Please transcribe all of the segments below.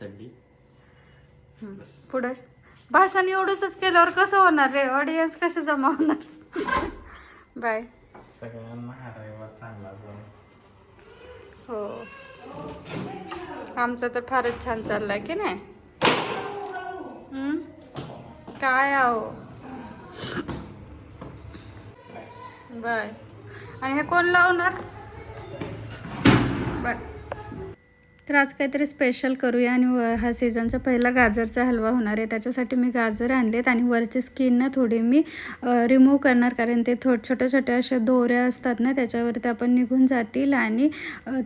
Sunday पुढे. भाषण एवढंच केल्यावर कसं होणार रे? ऑडियन्स कसे जमा होणार? बाय. सगळ्यांना हा रविवार चांगला हो. आमचं तर फारच छान चाललंय की नाही? काय आहो? बाय. आणि हे कोण लावणार? बाय. तर आज काहीतरी स्पेशल करूया आणि व- हा सीझनचा पहिला गाजरचा हलवा होणार आहे. त्याच्यासाठी मी गाजर आणलेत आणि वरची स्किन ना थोडी मी रिमूव्ह करणार कारण ते थोड छोट्या छोट्या अशा दोऱ्या असतात ना त्याच्यावरती आपण निघून जातील आणि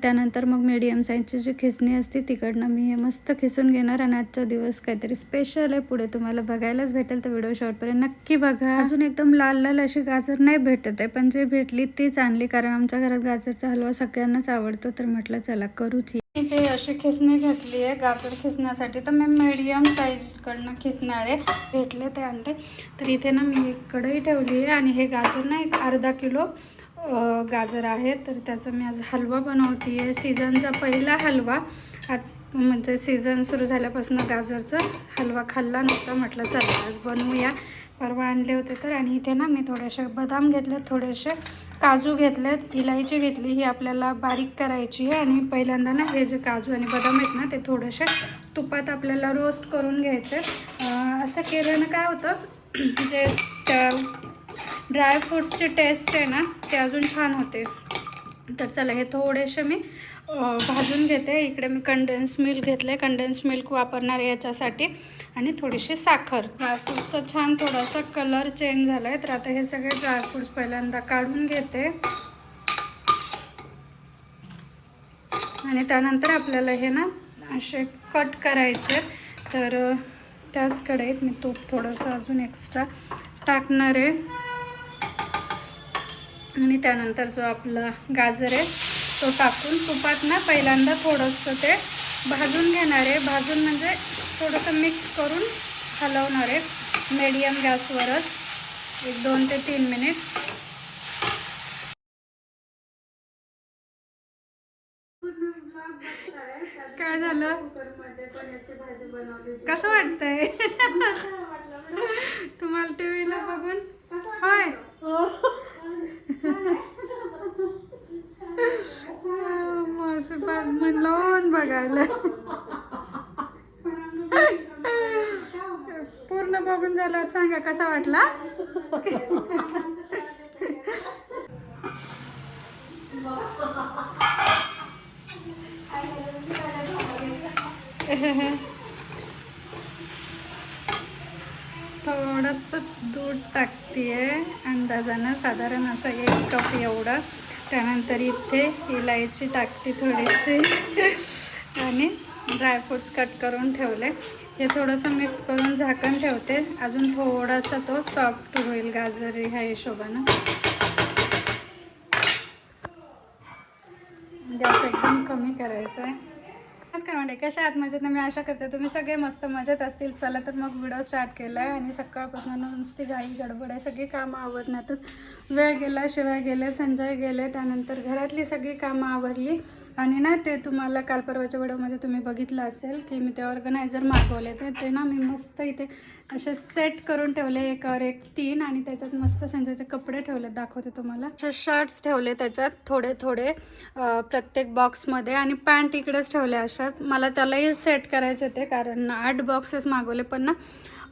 त्यानंतर मग मीडियम साईजची जी खिसणी असते तिकडनं मी हे मस्त खिसून घेणार आणि आजचा दिवस काहीतरी स्पेशल आहे. पुढे तुम्हाला बघायलाच भेटेल तर व्हिडिओ शॉर्टपर्यंत नक्की बघा. अजून एकदम लाल लाल अशी गाजर नाही भेटत आहे पण जे भेटली तीच आणली कारण आमच्या घरात गाजरचा हलवा सगळ्यांनाच आवडतो तर म्हटलं चला करूच. इथे अशी खिसणी घेतली आहे गाजर खिसण्यासाठी. तर मी मिडियम साईजकडनं खिसणार आहे भेटले ते अंडे. तर इथे ना मी एक कढई ठेवली आहे आणि हे गाजर ना एक अर्धा किलो गाजर आहे. तर त्याचा मी आज हलवा बनवते आहे सीझनचा पहिला हलवा. आज म्हणजे सीझन सुरू झाल्यापासून गाजरचा हलवा खाल्ला नव्हता म्हटलं चला आज बनवूया. परवा आणले होते तर आणि इथे ना मी थोडेसे बदाम घेतले थोडेसे काजू घेतलेत इलायची घेतली ही आपल्याला बारीक करायची आहे. आणि पहिल्यांदा ना हे जे काजू आणि बदाम आहेत ना ते थोडेसे तुपात आपल्याला रोस्ट करून घ्यायचे असं केल्यानं काय होतं जे ड्रायफ्रूट्सची टेस्ट आहे ना ते अजून छान होते. तर चला हे थोडेसे मी भाजून घेते. इकडे मी कंडेन्स मिल्क घेतले कंडेन्स मिल्क वापरणार आहे याच्यासाठी. आणि थोडीशी साखर. ड्रायफ्रूटचा छान थोडासा कलर चेंज झाला आहे तर आता हे सगळे ड्रायफ्रूट्स पहिल्यांदा काढून घेते. आणि त्यानंतर आपल्याला हे ना असे कट करायचे तर त्याच कढईत मी तूप थोडंसं अजून एक्स्ट्रा टाकणार आहे. आणि त्यानंतर जो आपला गाजर आहे तो टाकून तुपात ना पहिल्यांदा थोडंसं ते भाजून घेणार आहे. भाजून म्हणजे थोडंसं मिक्स करून हलवणार आहे. मीडियम गॅसवरच एक दोन ते तीन मिनिट काय झालं? कसं वाटतंय? तुम्हाला टीव्हीला बघून? होय. मावशी पण म्हणलं बघायला पूर्ण बघून झाल्यावर सांगा कसा वाटला? थोडंसं दूध टाकते अंदाजानं साधारण असं एक कप एवढं. त्यानंतर इथे इलायची टाकते थोडीशी. आणि ड्रायफ्रूट्स कट करून ठेवले. हे थोडंसं मिक्स करून झाकण ठेवते. अजून थोडासा तो सॉफ्ट होईल गाजर ह्या हिशोबानं. गॅस एकदम कमी करायचा आहे नमस्कार म्हणजे कशा आहात? मजेत मी आशा करते तुम्ही सगळे मस्त मजेत असतील. चला तर मग व्हिडिओ स्टार्ट केला आहे आणि सकाळपासून नुसती घाई गडबड आहे. सगळी कामं आवरण्यातच वेळ गेला शिवाय गेले संजय गेले त्यानंतर घरातली सगळी कामं आवरली. आणि ना ते तुम्हाला काल परवाच्या व्हिडिओमध्ये तुम्ही बघितलं असेल की मी ते ऑर्गनायझर मागवले ते ते ना मी मस्त इथे असे सेट करून ठेवले एकावर एक तीन आणि त्याच्यात मस्त संजयचे कपडे ठेवले दाखवते तुम्हाला. असे शर्ट्स ठेवले त्याच्यात थोडे थोडे प्रत्येक बॉक्समध्ये आणि पॅन्ट इकडेच ठेवले अशाच. मला त्यालाही सेट करायचे होते कारण आठ बॉक्सेस मागवले पण ना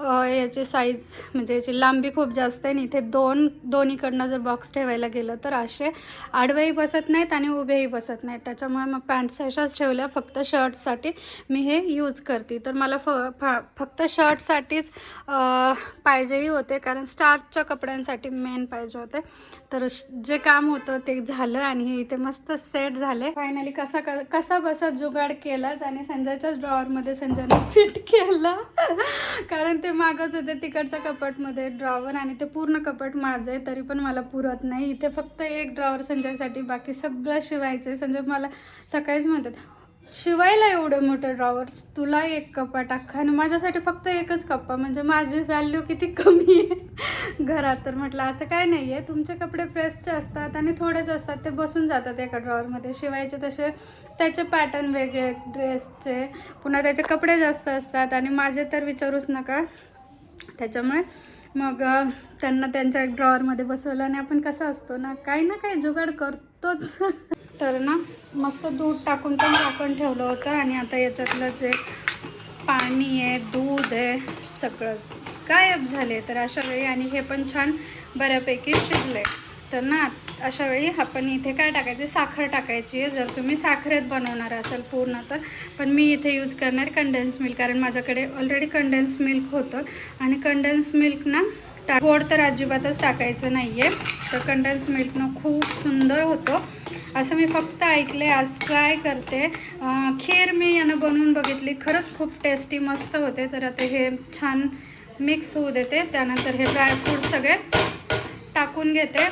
याची साईज म्हणजे याची लांबी खूप जास्त आहे आणि इथे दोन दोन्हीकडनं जर बॉक्स ठेवायला गेलं तर असे आडवेही बसत नाहीत आणि उभेही बसत नाहीत. त्याच्यामुळे मग पॅन्ट्स अशाच ठेवल्या फक्त शर्टसाठी मी हे यूज करते. तर मला फ फा फक्त शर्टसाठीच पाहिजेही होते कारण स्टार्चच्या कपड्यांसाठी मेन पाहिजे होते. तर श- जे काम होतं ते झालं आणि हे इथे मस्त सेट झाले. फायनली कसा क- कसा बसा जुगाड केलाच आणि संजयच्याच ड्रॉवरमध्ये संजयने फिट केलं. कारण ते ते मागच होते तिकडच्या कपाटमध्ये ड्रॉवर आणि ते पूर्ण कपाट माझं आहे तरी पण मला पुरत नाही. इथे फक्त एक ड्रॉवर संजयसाठी बाकी सगळं शिवायचं आहे संजय मला सकाळीच म्हणतात शिवायला एवढे मोठे ड्रॉवर्स तुला एक कप्पा टाका. आणि माझ्यासाठी फक्त एकच कप्पा म्हणजे माझी व्हॅल्यू किती कमी आहे? घरात तर म्हटलं असं काय नाही आहे तुमचे कपडे प्रेसचे असतात आणि थोडेच असतात. ते बसून जातात एका ड्रॉवरमध्ये शिवायचे तसे त्याचे पॅटर्न वेगळे ड्रेसचे पुन्हा त्याचे कपडे जास्त असतात. आणि माझे तर विचारूच नका. त्याच्यामुळे मग त्यांना त्यांच्या ड्रॉवरमध्ये बसवलं आणि आपण कसं असतो ना काही ना काही जुगाड करतोच. तर ना मस्त दूध टाकून पण झाकण ठेवलं होतं आणि आता याच्यातलं जे पाणी आहे दूध आहे सगळंच गायब झाले तर अशा वेळी आणि हे पण छान बऱ्यापैकी शिजले तर ना अशा वेळी आपण इथे काय टाकायचे? साखर टाकायची आहे. जर तुम्ही साखरेत बनवणार असाल पूर्ण तर पण मी इथे यूज करणार कंडेन्स मिल्क कारण माझ्याकडे ऑलरेडी कंडेन्स मिल्क होतं. आणि कंडेन्स मिल्क ना टा गोड तर अजिबातच टाकायचं नाही आहे तर कंडेन्स मिल्कनं खूप सुंदर होतो. असं मी फक्त ऐकले आज ट्राय करते. खीर मी यानं बनवून बघितली. खरंच खूप टेस्टी मस्त होते. तर आता हे छान मिक्स होऊ देते. त्यानंतर हे ड्रायफ्रूट सगळे टाकून घेते.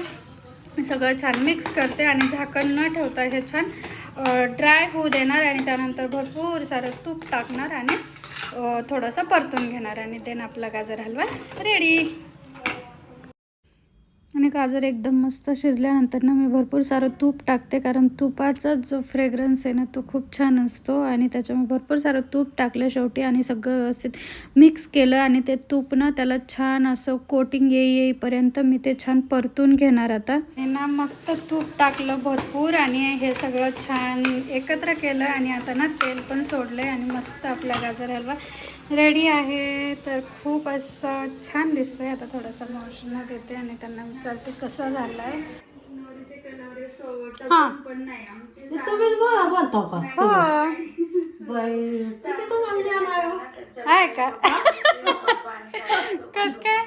सगळं छान मिक्स करते आणि झाकण न ठेवता हे छान ड्राय होऊ देणार आणि त्यानंतर भरपूर सारं तूप टाकणार आणि थोडंसं परतून घेणार आणि देन आपला गाजर हलवा रेडी आणि गाजर एकदम मस्त शिजल्यानंतर ना मी भरपूर सारं तूप टाकते कारण तुपाचा जो फ्रेग्रन्स आहे ना तो खूप छान असतो. आणि त्याच्यामुळे भरपूर सारं तूप टाकलं शेवटी आणि सगळं व्यवस्थित मिक्स केलं आणि ते तूप ना त्याला छान असं कोटिंग येई येईपर्यंत मी ते छान परतून घेणार आता. हे ना मस्त तूप टाकलं भरपूर आणि हे सगळं छान एकत्र केलं आणि आता ना तेल पण सोडलं आणि मस्त आपला गाजर हलवा रेडी आहे. तर खूप असं छान दिसतंय. आता थोडासा मोशन देते आणि त्यांना विचारते कसं झालंय. हा. हो. आहे? आहे का? कस काय?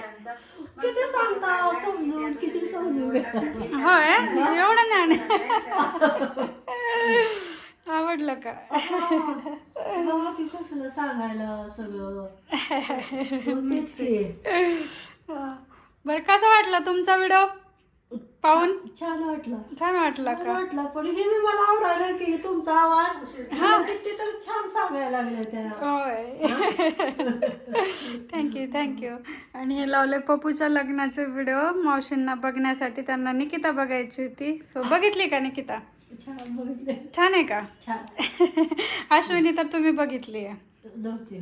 होय? एवढं ज्ञान आवडलं का? सांगायला सगळं. की. बरं कसं वाटलं तुमचा व्हिडिओ? पाहून? छान वाटलं. छान वाटलं का? वाटलं पण हे मी मला आवडायला की तुमचा आवाज किती तर छान सांगायला लागले त्या. होय. थँक्यू थँक्यू आणि हे लावले पप्पूच्या लग्नाचे व्हिडिओ. मावशींना बघण्यासाठी त्यांना निकिता बघायची होती. सो बघितली का निकिता? छान आहे का? अश्विनी तर तुम्ही बघितली आहे. नव्हती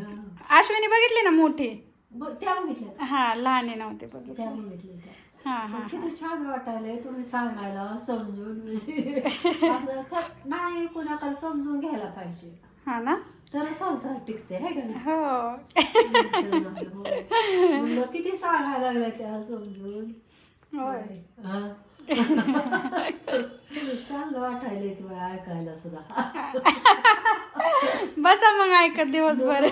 अश्विनी बघितली ना मोठी? हा लहान नव्हते त्या. बघितली हा हा. किती छान वाटायलंय तुम्ही सांगायला समजून. नाही कुणाकडे समजून घ्यायला पाहिजे. हा ना? तर संसार टिकते है का? हो. किती सांगायला लागल्या त्या समजून. होय. हा. चांगलं बाई ऐकायला सुद्धा. बसा मग ऐकत दिवसभर.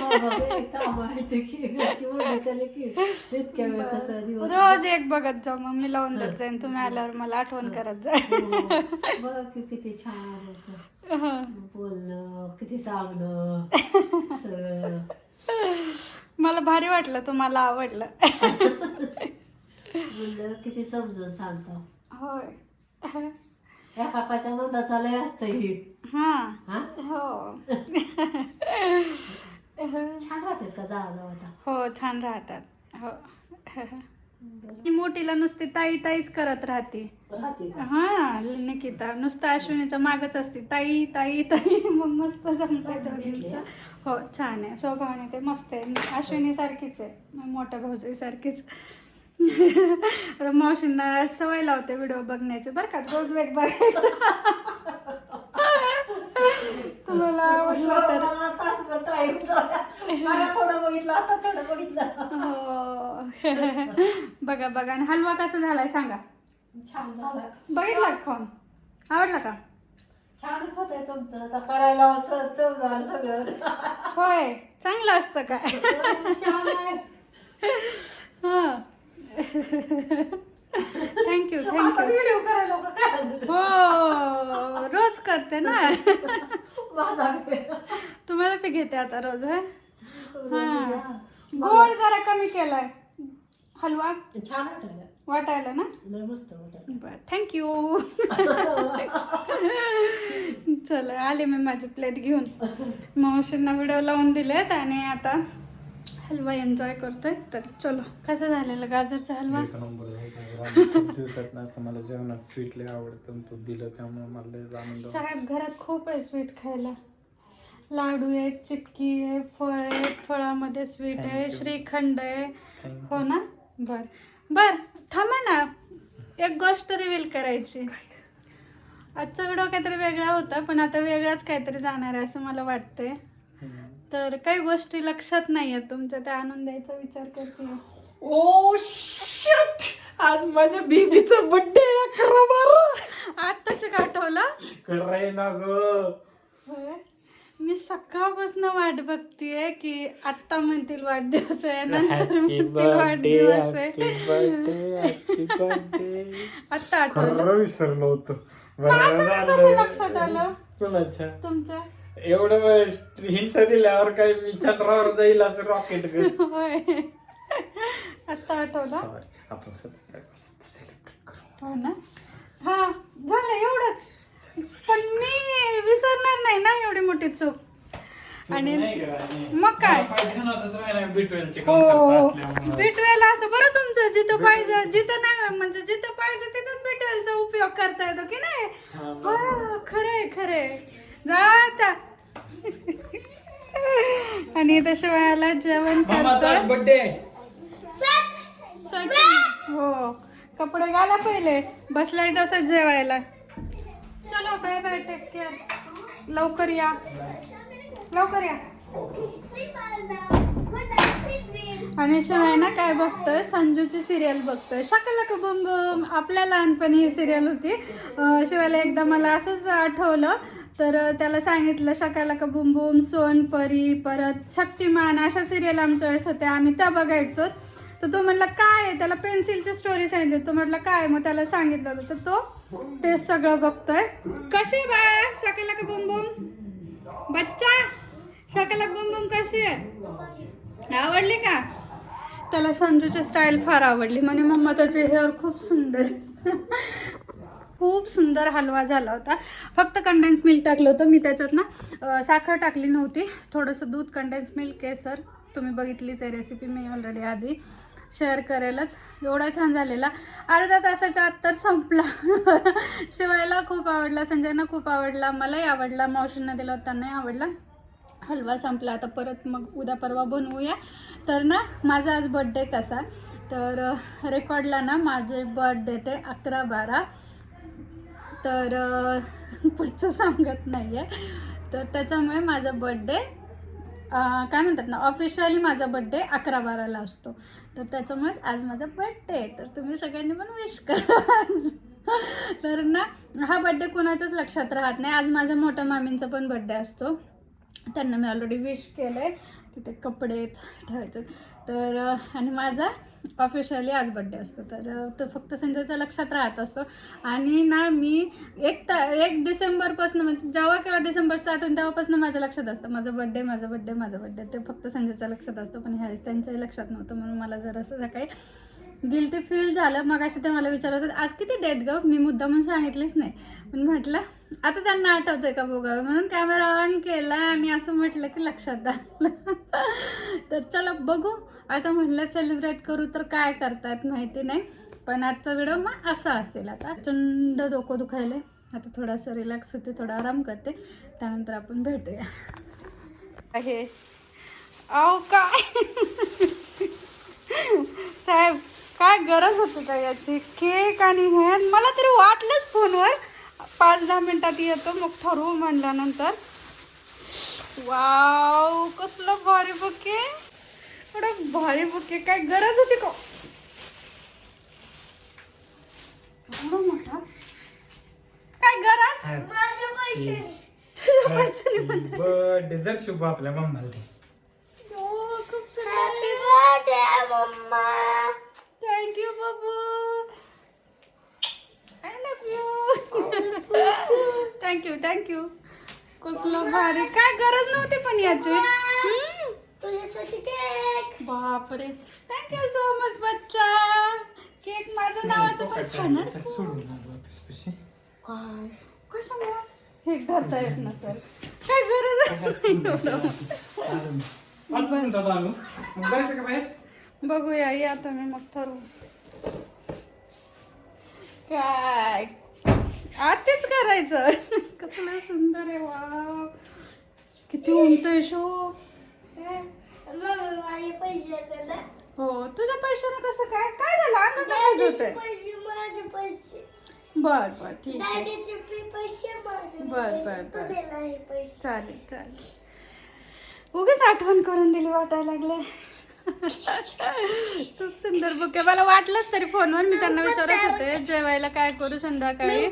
काम आहे ते की घरची ओरडे त्याला की इतक्या वेळ कसं दिवस रोज एक बघत जाऊ मग मी लावून देत जाईन. तुम्ही आल्यावर मला आठवण करत जा. हो. बघा की किती छान होतं. बोलणं किती सगळं. मला भारी वाटलं तुम्हाला आवडलं. किती समजून सांगता. होय. या नंदाचा लय असतं ही. हा. हा? हो. छान राहतात का जावा जावा आता? हो छान राहतात. हो. ती मोठीला नुसती ताई ताईच करत राहते. राहते का? हा निकिता. नुसतं अश्विनीच्या मागच असते. ताई ताई ताई. मग मस्त दोघींचं. हो छान आहे. स्वभावाने ते मस्त आहे. अश्विनी सारखीच आहे. मोठ्या भाऊजी सारखीच आता मावशींना सवय लावते व्हिडिओ बघण्याची. बरं का रोज वेग बघायचं. तुम्हाला आवडलं तर. हो. बघा बघा. आणि हलवा कसा झालाय सांगा. छान झालं. बघितला का खाऊन आवडला का? छानच होत आहे तुमचं. आता करायला असं सगळं. होय चांगलं असतं का छान आहे. थँक्यू थँक्यू व्हिडिओ करायला का काय अजून? हो रोज करते ना. माझा वेळ. तुम्हाला ते घेते आता रोज हा. गोड जरा कमी केलाय. हलवा? छान वाटायला. वाटायला ना? लय मस्त वाटायला. बर थँक्यू चला आले मी माझी प्लेट घेऊन. मावशींना व्हिडिओ लावून दिलेत आणि आता हलवा एन्जॉय करतोय तर चलो. कसं झालेलं गाजरचा हलवा? एक नंबर दिवसात ना असं मला जेवणात स्वीट लय आवडतं आणि तू दिलं त्यामुळे मला लय आनंद वाटला. साहेब घरात खूप आहे स्वीट खायला. लाडू आहे चिक्की आहे फळ आहे फळामध्ये स्वीट आहे. श्रीखंड आहे. हो ना? बर. बर थांबा ना. एक गोष्ट रिव्हील करायची. आजचा व्हिडिओ काहीतरी वेगळा होता पण आता वेगळाच काहीतरी जाणार आहे असं मला वाटतंय. तर काही गोष्टी लक्षात नाही आहेत. तुमच्या त्या आणून द्यायचा विचार करते. ओ शिट आज माझ्या बेबीचा बर्थडे अकरा बारा. आज तसं आठवलं? करे ना ग. मी सकाळपासून वाट बघतीये की आत्ता म्हणतील वाढदिवस आहे नंतर म्हणतील वाढदिवस आहे. आत्ता आठवलं. खरं विसरलो होतो. कसं लक्षात आलं? तुमचं? एवढं हिंट दिल्यावर काय मी चंद्रावर जाईल असं रॉकेट होय. आत्ता आठवलं? सॉरी आपण सेलिब्रेट करू. हो ना? हा झालं एवढंच. पण मी विसरणार नाही ना एवढी मोठी चूक? आणि मग काय? हो बिटवेल असं बरं तुमचं जिथं पाहिजे जिथं नाही म्हणजे जिथं पाहिजे तिथंच बिटवेलचा उपयोग करता येतो की नाही? हा खरंय खरंय. जा आता. आणि इथं शिवायला जेवण बर्थडे सचिन हो. कपडे घाला पहिले. बसलाय तसंच जेवायला. चलो बाय बाय टेक केअर लवकर या. लवकर या. आणि शिवाय ना काय बघतोय? संजूची सिरियल बघतोय. शकला का बम बम आपल्या लहानपणी ही सिरियल होती. शिवायला एकदा मला असंच आठवलं. तर त्याला सांगितलं शकाला का बुम बुम सोनपरी परत शक्तिमान अशा सिरियल आमच्या वेळेस होत्या. आम्ही त्या बघायचो. तर तो म्हटला काय आहे? त्याला पेन्सिलची स्टोरी सांगितली. तो म्हटलं काय मग त्याला सांगितलं होतं. तर तो ते सगळं बघतोय. कशी आहे बाळा? शकाला का बुम बुम? बच्चा शकाला बुम बुम कशी आहे? आवडली का? त्याला संजूची स्टाईल फार आवडली. म्हणे मम्मा त्याचे हेअर खूप सुंदर खूप सुंदर हलवा झाला होता. फक्त कंडेन्स मिल्क टाकलं होतं. मी त्याच्यात ना साखर टाकली नव्हती. थोडंसं दूध कंडेन्स मिल्क केसर तुम्ही बघितलीच आहे रेसिपी मी ऑलरेडी आधी शेअर करेलच. एवढा छान झालेला. अर्ध्या तासाच्या आत तर संपला. शिवायला खूप आवडला संजयना खूप आवडला मलाही आवडला मावशींना दिला होता त्यांनाही आवडला. हलवा संपला. आता परत मग उद्या परवा बनवूया. तर ना माझा आज बड्डे कसा? तर रेकॉर्डला ना माझे बर्थडे ते अकरा बारा. तर पुढचं सांगत नाही आहे तर त्याच्यामुळे माझा बड्डे काय म्हणतात ना ऑफिशियली माझा बड्डे अकरा बाराला असतो. तर त्याच्यामुळेच आज माझा बड्डे आहे. तर तुम्ही सगळ्यांनी पण विश करा तर ना हा बड्डे कोणाच्याच लक्षात राहत नाही. आज माझ्या मोठ्या मामींचा पण बड्डे असतो. त्यांना मी ऑलरेडी विश केलं आहे तिथे कपडे ठेवायचे तर आणि माझा ऑफिशियली आज बड्डे असतो तर तो फक्त संजयच्या लक्षात राहत असतो. आणि ना मी एक ता एक डिसेंबरपासून म्हणजे जेव्हा केव्हा डिसेंबर स्टार्ट होईल तेव्हापासून माझ्या लक्षात असतं. माझा बड्डे माझा बड्डे माझा बड्डे ते फक्त संजयच्या लक्षात असतो पण ह्यावेळेस त्यांच्याही लक्षात नव्हतं म्हणून मला जरासं सकाळी गिल्टी फील झालं. मग अशा ते मला विचारत आज किती डेट ग? मी मुद्दा म्हणून सांगितलीच नाही. पण म्हटलं आता त्यांना आठवतंय का बघा म्हणून कॅमेरा ऑन केला आणि असं म्हटलं की लक्षात आलं. तर चला बघू. आता म्हटलं सेलिब्रेट करू तर काय करतात माहिती नाही. पण आजचा व्हिडिओ मग असा असेल आता. प्रचंड डोकं दुखायला आता थोडासा रिलॅक्स होते थोडा आराम करते. त्यानंतर आपण भेटूया. आहे. अहो काय? साहेब काय गरज होती का याची? केक आणि हे मला तरी वाटलंच फोनवर. पाच दहा मिनिटात येतो मग ठरवू म्हणल्यानंतर. वाव कसलं भारी बुके. एवढं भारी बुके काय गरज होती का? मोठा? काय गरज? तुझ्या पैशाने म्हणजे. बर्थडे दर शुभ आपल्या मम्माला हो खूप सुंदर. Thank you Babu. I love you thank you thank you कसलं भारी. काय गरज नव्हती पण याची. हम्म. बापरे. थँक्यू सो मच बच्चा. केक माझ्या नावाचं पण खाणार. सोडून आलो ऑफिस पशी काय? कशामुळे हे धरता येत नसेल. काय गरज नाही एवढं. पाच मिनिटात आलो मग जायचं का बाहेर? बघूया या तुम्ही मग ठरवू. काय? आतेच करायचं. कसलं सुंदर आहे वा किती उंच आहे शो. हो तुझ्या पैशाने कसं काय? काय झालं? अंग काय होतंय? बर बर ठीक आहे. बर बर बर. चालेल चालेल. उगीच आठवण करून दिली वाटायला लागले खूप सुंदर बुक आहे. मला वाटलंच तरी फोनवर. मी त्यांना विचारत होते जेवायला काय करू संध्याकाळी?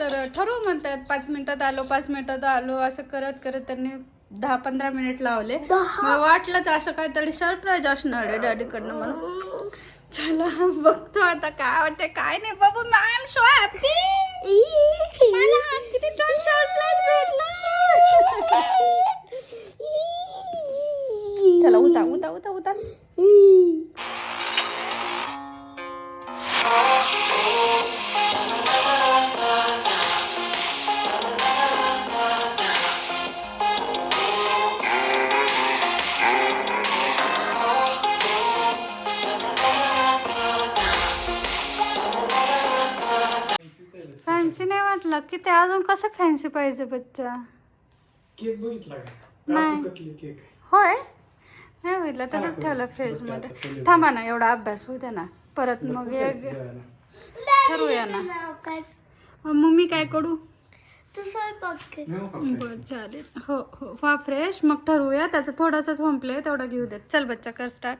तर ठरवू म्हणतात पाच मिनिटात आलो पाच मिनिटात आलो असं करत करत त्यांनी दहा पंधरा मिनिट लावले. मला वाटलंच असं काहीतरी सरप्राईज असणार आहे डॅडीकडनं मला. चला बघतो आता काय होते काय नाही. बाबू आय एम सो हॅपी किती छान सरप्राईज भेटला. चला उता उता उता उता फॅन्सी नाही वाटलं. की ते अजून कसं फॅन्सी पाहिजे बच्चा? केक बघितला का? नाही. काजू कतली केक होय? नाही बघितलं तसंच हा, ठेवलं बघ, फ्रीज बघ आता मध्ये सगळं. थांबा ना एवढा अभ्यास होऊ द्या ना. परत मग. ठरवूया ना. मग मी काय करू? नेऊ का बर? चालेल. हो हो. वा फ्रेश. मग ठरवूया. त्याचं थोडासाच होमप्ले तेवढा घेऊ देत. चल बच्चा कर स्टार्ट.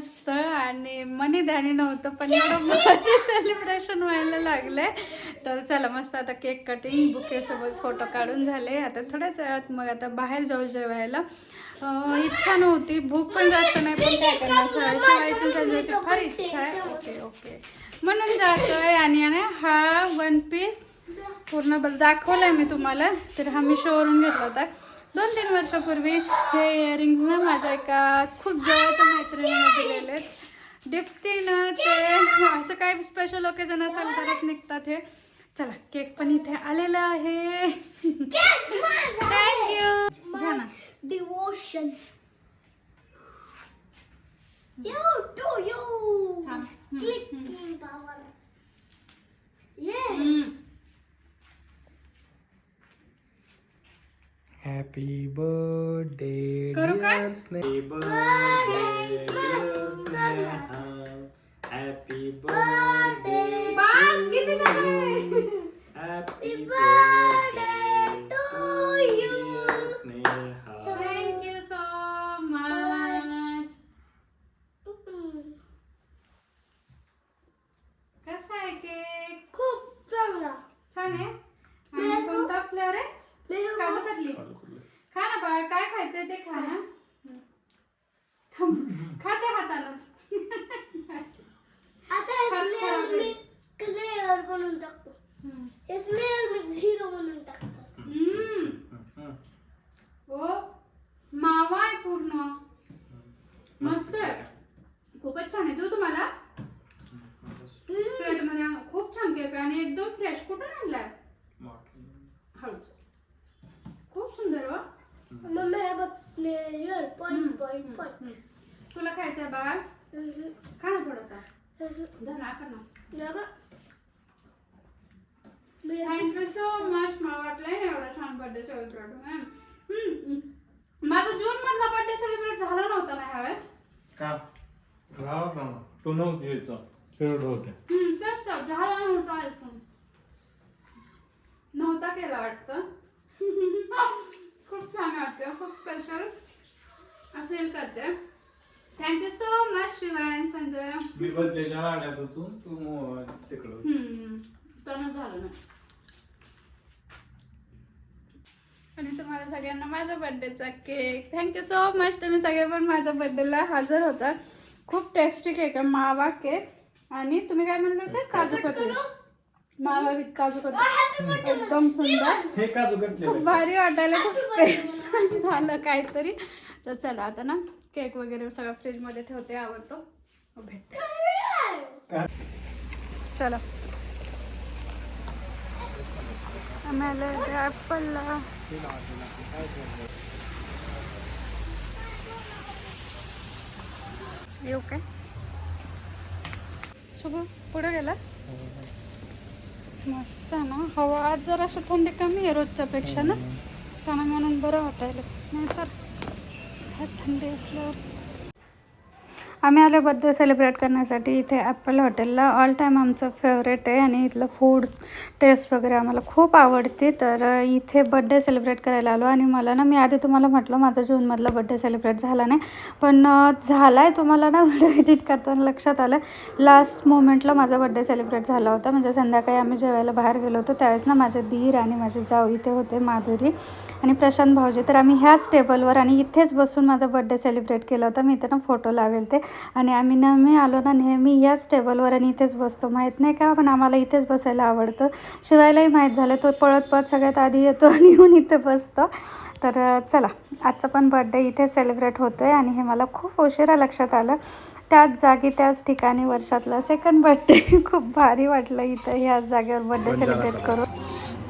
मस्त आणि मनी ध्यानी नव्हतं पण एवढं भारी सेलिब्रेशन व्हायला लागलंय. तर चला मस्त आता केक कटिंग बुके सोबत फोटो काढून झाले. आता थोड्याच वेळात मग आता बाहेर जाऊ जेवायला. इच्छा नव्हती भूक पण जास्त नाही पण काय करणार? शिवायची संजायची फार इच्छा आहे. ओके ओके म्हणून जातोय आणि आणि हा वन पीस पूर्ण दाखवलाय मी तुम्हाला. तर हा मी शोवरून घेतला होता. दोन तीन वर्षापूर्वी हे इयरिंग्स ना माझ्या एका खूप जवळच्या मैत्रिणीने दिलेले आहेत दीप्तीनं ते असं काही स्पेशल ओकेजन असेल तरच निघतात हे चला केक पण इथे आलेला आहे थँक्यू घ्या ना Devotion. You do you. थांब. Clicking power. Yeah. Happy birthday, dear Sneha. Birthday, dear Sneha. Happy birthday. हे मी झिरो बनवून टाकतो हम्म. ओ मावा आहे पूर्ण. मस्त आहे. खूपच छान आहे देऊ तुम्हाला. प्लेटमध्ये आण. खूप छान केक आहे आणि एकदम फ्रेश कुठून आणलाय? हळूच. खूप सुंदर हो. मम्मी हे बघ स्नेल पॉइंट. तुला खायचंय बाळ? खा ना थोडासा. ना. थँक्यू सो मच मला वाटलंय ना एवढा छान बर्थडे सेलिब्रेट माझा जून मधला बर्थडे सेलिब्रेट झाला नव्हता ना ह्यावेळेस का? राहत ना. तो नव्हती यायचा. खेळ होते. हम्म, तेच तर. झाला नव्हता केला वाटतं. खूप छान वाटतं खूप स्पेशल फील करते. Thank you so much Shivay Sanjay. मी बदलेच्या राड्यात होतो. तू मो- तिकडं. होती. हम्म, झालं नाही. आणि तुम्हाला सगळ्यांना माझ्या बर्थडेचा cake thank you so much तुम्ही सगळे पण माझ्या बर्थडेला हजर होता. खूप टेस्टी केक आहे मावा केक आणि तुम्ही काय म्हणले होते? काजू कतली. मावा विथ काजू कतली. एकदम सुंदर. हे काजू कतले खूप भारी वाटायला खूप स्पेशल झालं काहीतरी. तर चला आता ना केक वगैरे सगळं फ्रीजमध्ये ठेवते आवडतो. भेटते चला. आम्हाला ॲपलला ओके काय शुभ पुढे गेला मस्त आहे ना हवा आज जरा अशी थंडी कमी आहे रोजच्या पेक्षा ना त्यानं म्हणून बरं वाटायला नाहीतर ह्यात थंडी असल्यावर आम्ही आलो बर्थडे सेलिब्रेट करण्यासाठी इथे ॲपल हॉटेलला ऑल टाईम आमचं फेवरेट आहे आणि इथलं फूड टेस्ट वगैरे आम्हाला खूप आवडते. तर इथे बड्डे सेलिब्रेट करायला आलो आणि मला ना मी आधी तुम्हाला म्हटलं माझा जूनमधला बड्डे सेलिब्रेट झाला नाही. पण झाला आहे तुम्हाला ना व्हिडिओ एडिट करताना लक्षात आलं. लास्ट मोमेंटला माझा बड्डे सेलिब्रेट झाला होता. म्हणजे संध्याकाळी आम्ही जेवायला बाहेर गेलो होतो. त्यावेळेस ना माझे धीर आणि माझे जाऊ इथे होते माधुरी आणि प्रशांत भाऊजी. तर आम्ही ह्याच टेबलवर आणि इथेच बसून माझा बड्डे सेलिब्रेट केला होता. मी इथे ना फोटो लावेल ते. आणि आम्ही नेहमी आलो ना नेहमी याच टेबलवर आणि इथेच बसतो. माहीत नाही का पण आम्हाला इथेच बसायला आवडतं. शिवायलाही माहीत झालं तो पळत पळत सगळ्यात आधी येतो आणि येऊन इथे बसतो. तर चला आजचा पण बड्डे इथे सेलिब्रेट होतो आहे आणि हे मला खूप उशिरा लक्षात आलं. त्याच जागी त्याच ठिकाणी वर्षातला सेकंड बड्डे खूप भारी वाटलं इथं ह्याच जागेवर बड्डे सेलिब्रेट करून.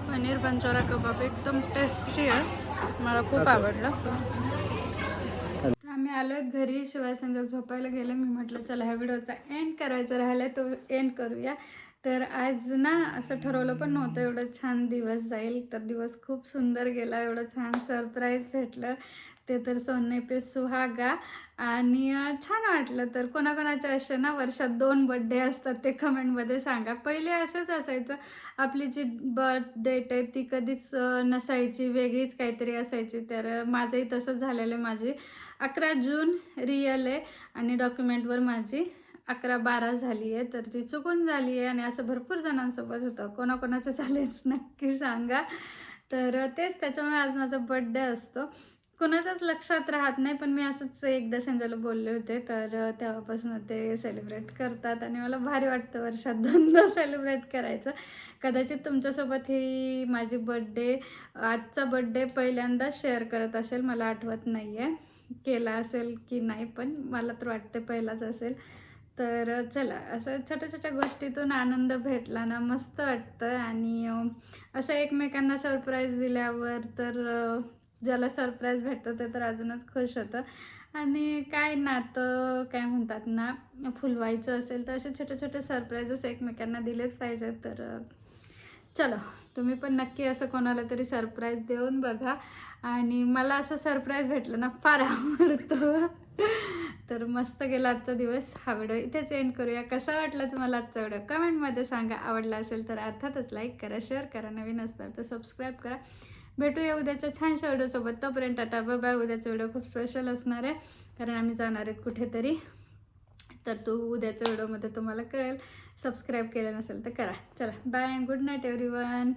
पनीर पंचोरा कबाब एकदम टेस्टी आहे. मला खूप आवडलं. आम्ही आलोय घरी शिवाय संजय झोपायला गेले. मी म्हटलं चला ह्या व्हिडिओचा एंड करायचा राहिला तो एंड करूया. तर आज ना असं ठरवलं पण नव्हतं एवढं छान दिवस जाईल. तर दिवस खूप सुंदर गेला एवढं छान सरप्राईज भेटलं. ते तर सोने पे सुहागा. आणि छान वाटलं. तर कोणाकोणाचे असे ना वर्षात दोन बड्डे असतात ते कमेंटमध्ये सांगा. पहिले असंच असायचं आपली जी बर्थ डेट आहे ती कधीच नसायची वेगळीच काहीतरी असायची. तर माझंही तसंच झालेलं आहे. माझी अकरा जून रिअल आहे आणि डॉक्युमेंटवर माझी अकरा बारा झाली आहे. तर ती चुकून झाली आहे आणि असं भरपूर जणांसोबत होतं. कोणाकोणाचं झालेच नक्की सांगा. तर तेच त्याच्यामुळे आज माझा बड्डे असतो. कोणाच्याच लक्षात राहत नाही पण मी असंच एकदा संजयला बोलले होते. तर तेव्हापासून ते सेलिब्रेट करतात आणि मला भारी वाटतं वर्षात दोनदा सेलिब्रेट करायचं. कदाचित तुमच्यासोबत ही माझी बड्डे आजचा बड्डे पहिल्यांदा शेअर करत असेल मला आठवत नाही आहे केला असेल की नाही पण मला तर वाटते पहिलाच असेल. तर चला असं छोट्या छोट्या गोष्टीतून आनंद भेटला ना मस्त वाटतं. आणि असं एकमेकांना सरप्राईज दिल्यावर तर ज्याला सरप्राईज भेटतं ते तर अजूनच खुश होतं. आणि काय नातं काय म्हणतात ना फुलवायचं असेल तर असे छोटे छोटे सरप्राईजेस एकमेकांना दिलेच पाहिजेत. तर चलो तुम्ही पण नक्की असं कोणाला तरी सरप्राईज देऊन बघा. आणि मला असं सरप्राईज भेटलं ना फार आवडतं. तर मस्त गेला आजचा दिवस. हा व्हिडिओ इथेच एंड करूया. कसा वाटला तुम्हाला आजचा व्हिडिओ कमेंटमध्ये सांगा. आवडला असेल तर अर्थातच लाईक करा शेअर करा. नवीन असताल तर सबस्क्राईब करा. भेटूया उद्याच्या छानशा व्हिडिओसोबत तोपर्यंत टाटा बाय उद्याचा व्हिडिओ खूप स्पेशल असणार आहे. कारण आम्ही जाणार आहेत कुठेतरी. तर तो उद्याच्या व्हिडिओमध्ये तुम्हाला कळेल. सबस्क्राईब केलं नसेल तर करा. चला bye good night every one